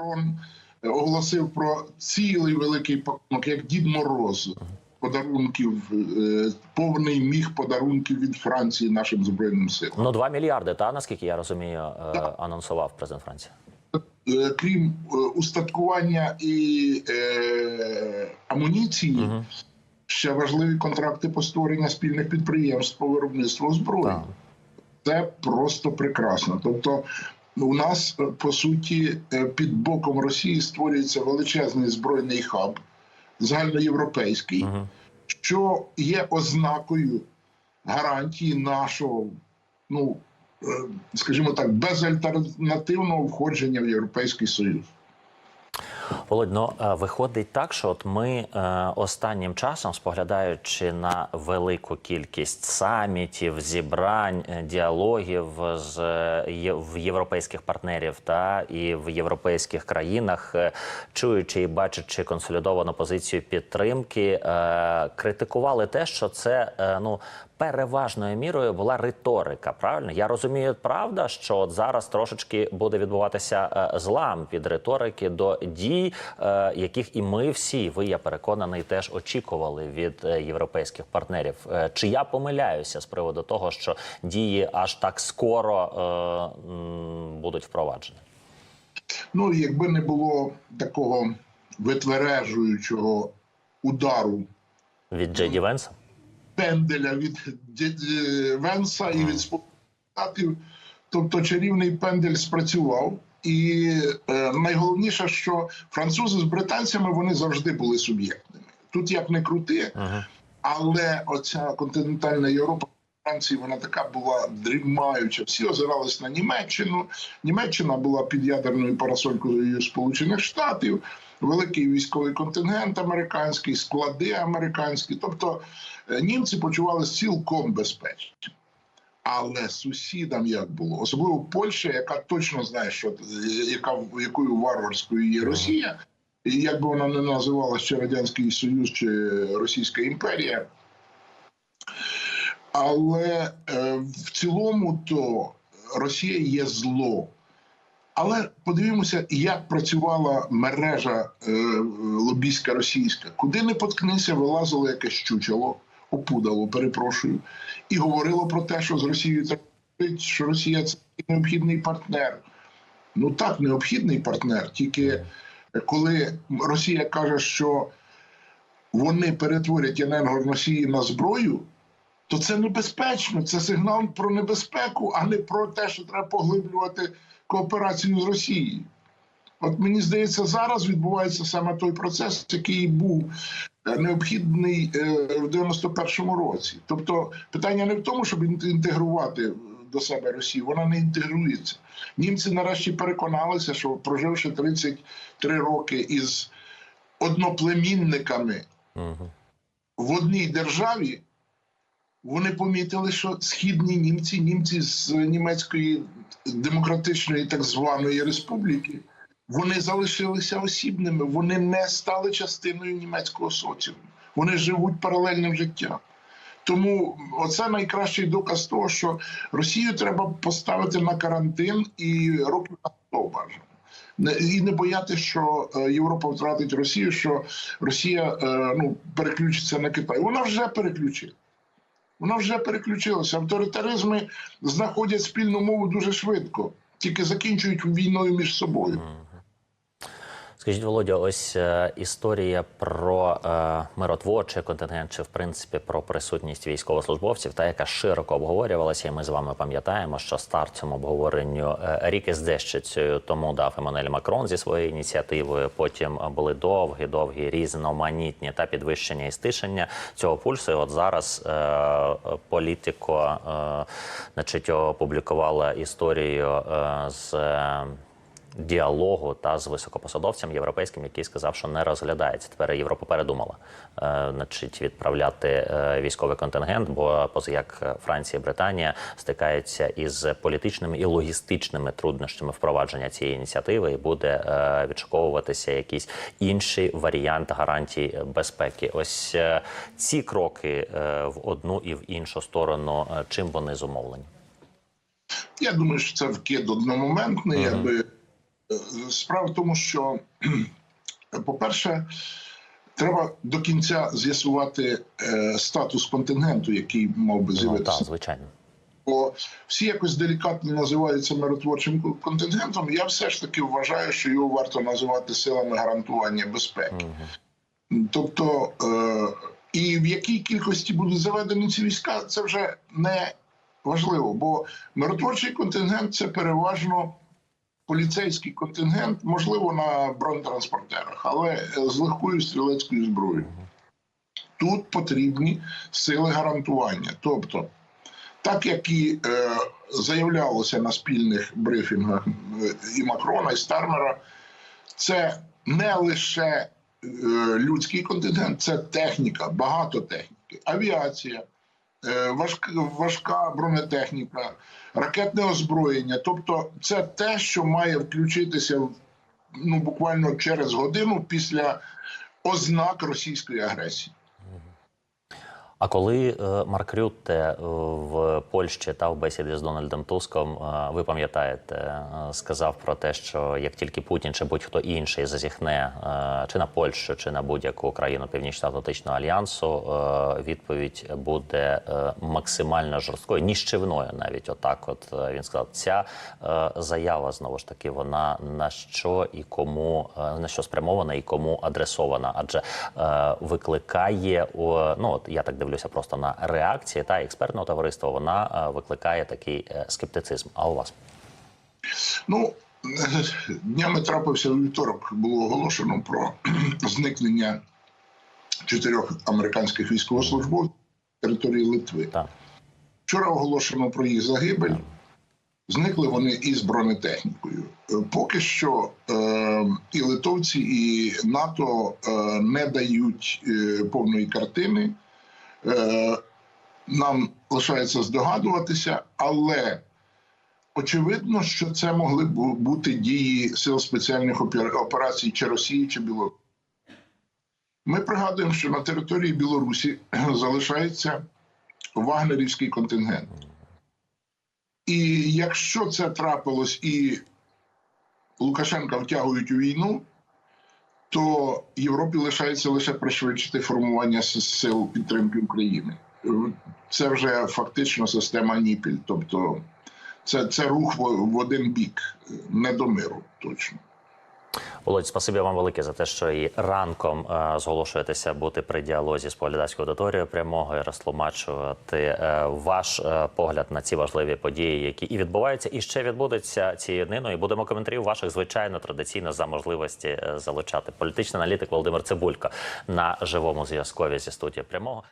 Макрон е, оголосив про цілий великий пакунок, як Дід Мороз. Подарунків, е, повний міг подарунків від Франції нашим збройним силам. Ну 2 мільярди, та наскільки я розумію, е, Так. анонсував президент Франції. Крім устаткування і е, амуніції, Мгм. ще важливі контракти по створення спільних підприємств по виробництву зброї. Так. Це просто прекрасно. Тобто, у нас е, по суті е, під боком Росії створюється величезний збройний хаб, загальноєвропейський, Мгм. що є ознакою гарантії нашого, ну е, скажімо так, безальтернативного входження в Європейський Союз. Володь, ну е, виходить так, що от ми е, останнім часом, споглядаючи на велику кількість самітів, зібрань, е, діалогів з в європейських партнерів та і в європейських країнах, чуючи і бачачи консолідовану позицію підтримки, критикували те, що це ну. Переважною мірою була риторика. Правильно, я розумію, правда, що от зараз трошечки буде відбуватися е, злам від риторики до дій, е, яких і ми всі, ви я переконаний, теж очікували від е, європейських партнерів. Чи я помиляюся з приводу того, що дії аж так скоро будуть впроваджені? Ну, якби не було такого витвережуючого удару Від Джей Ді Венса? Пенделя від Венса і від Сполучених Штатів. Тобто чарівний пендель спрацював. І е, найголовніше, що французи з британцями вони завжди були суб'єктними. Тут як не крути, але оця континентальна Європа Франції вона така була дрімаюча. Всі озирались на Німеччину. Німеччина була під ядерною парасолькою Сполучених Штатів, великий військовий контингент американський, склади американські. Тобто е, німці почувалися цілком безпечно. Але сусідам як було, особливо Польща, яка точно знає, що е, яка якою варварською є Росія, і як би вона не називалася чи Радянський Союз, чи Російська імперія. Але е, в цілому то Росія є зло. Але подивімося, як працювала мережа е, лобійська російська. Куди не поткнися, вилазило якесь чучело, опудало, перепрошую, і говорило про те, що з Росією треба що Росія це необхідний партнер. Ну так, необхідний партнер. Тільки коли Росія каже, що вони перетворять енергоносії на зброю, то це небезпечно. Це сигнал про небезпеку, а не про те, що треба поглиблювати кооперацію з Росією. От мені здається, зараз відбувається саме той процес, який був е, необхідний е, в 91-му році. Тобто питання не в тому, щоб інтегрувати до себе Росію, вона не інтегрується. Німці нарешті переконалися, що проживши 33 роки із одноплемінниками Угу. в одній державі, вони помітили, що східні німці, німці з німецької демократичної так званої республіки, вони залишилися осібними, вони не стали частиною німецького соціуму. Вони живуть паралельним життям. Тому оце найкращий доказ того, що Росію треба поставити на карантин і років на 100 бажано. І не боятися, що е, Європа втратить Росію, що Росія е, ну, переключиться на Китай. Вона вже переключила. Вона вже переключилася. Авторитаризми знаходять спільну мову дуже швидко, тільки закінчують війною між собою. Скажіть, Володя, ось е, історія про е, миротворчий контингент, чи в принципі про присутність військовослужбовців, та яка широко обговорювалася, і ми з вами пам'ятаємо, що старт цьому обговоренню е, рік із дещицею тому дав Еммануель Макрон зі своєю ініціативою. Потім були довгі, довгі, різноманітні та підвищення і стишення цього пульсу. І от зараз е, політико, е, значить, опублікувала історію е, з. Діалогу та з високопосадовцем європейським, який сказав, що не розглядається. Тепер Європа передумала е, значить, відправляти е, військовий контингент, бо поза як Франція і Британія стикаються із політичними і логістичними труднощами впровадження цієї ініціативи, і буде е, відшуковуватися якийсь інший варіант гарантій безпеки. Ось ці кроки в одну і в іншу сторону, чим вони зумовлені? Я думаю, що це вкид одномоментний, Мгм. якби Е, Справа в тому, що, по-перше, треба до кінця з'ясувати е, статус контингенту, який мав би Ну, з'явитися. так, звичайно. Бо всі якось делікатно називаються миротворчим контингентом. Я все ж таки вважаю, що його варто називати силами гарантування безпеки. Тобто, е, і в якій кількості будуть заведені ці війська, це вже не важливо, бо миротворчий контингент це переважно поліцейський контингент, можливо, на бронетранспортерах, але з легкою стрілецькою зброєю. Тут потрібні сили гарантування. Тобто, так як і е, заявлялося на спільних брифінгах е, і Макрона, і Стармера, це не лише е, людський контингент, це техніка, багато техніки, авіація, важка, важка бронетехніка, ракетне озброєння. Тобто, це те, що має включитися ну, буквально через годину після ознак російської агресії. А коли е, Марк Рютте е, в Польщі та в бесіді з Дональдом Туском, е, ви пам'ятаєте, сказав про те, що як тільки Путін чи будь-хто інший зазіхне чи на Польщу, чи на будь-яку країну Північно-Атлантичного альянсу, відповідь буде максимально жорсткою, ніщівною. Навіть отак, от він сказав, ця заява знову ж таки, вона на що і кому на що спрямована і кому адресована, адже викликає ну от я так дивлюся просто на реакції та експертного товариства. Вона е, викликає такий е, скептицизм. А у вас Ну, днями трапився вівторок, було оголошено про зникнення чотирьох американських військовослужбовців території Литви. так. Вчора оголошено про їх загибель. Зникли вони із бронетехнікою. Е, Поки що е, і литовці, і НАТО е, не дають е, повної картини. Е, нам лишається здогадуватися, але очевидно, що це могли б бути дії сил спеціальних операцій чи Росії, чи Білорусі. Ми пригадуємо, що на території Білорусі залишається вагнерівський контингент. І якщо це трапилось і Лукашенка втягують у війну, то Європі лишається лише пришвидшити формування сил підтримки України. Це вже фактично система Ніпіль, тобто це, це рух в, один бік, не до миру точно. Володь, спасибі вам велике за те, що і ранком е, зголошуєтеся бути при діалозі з поглядацькою аудиторією прямого і розтлумачувати е, ваш е, погляд на ці важливі події, які і відбуваються, і ще відбудуться цією дниною. Будемо коментарів ваших звичайно традиційно за можливості залучати. Політичний аналітик Володимир Цибулько на живому зв'язкові зі студії прямого.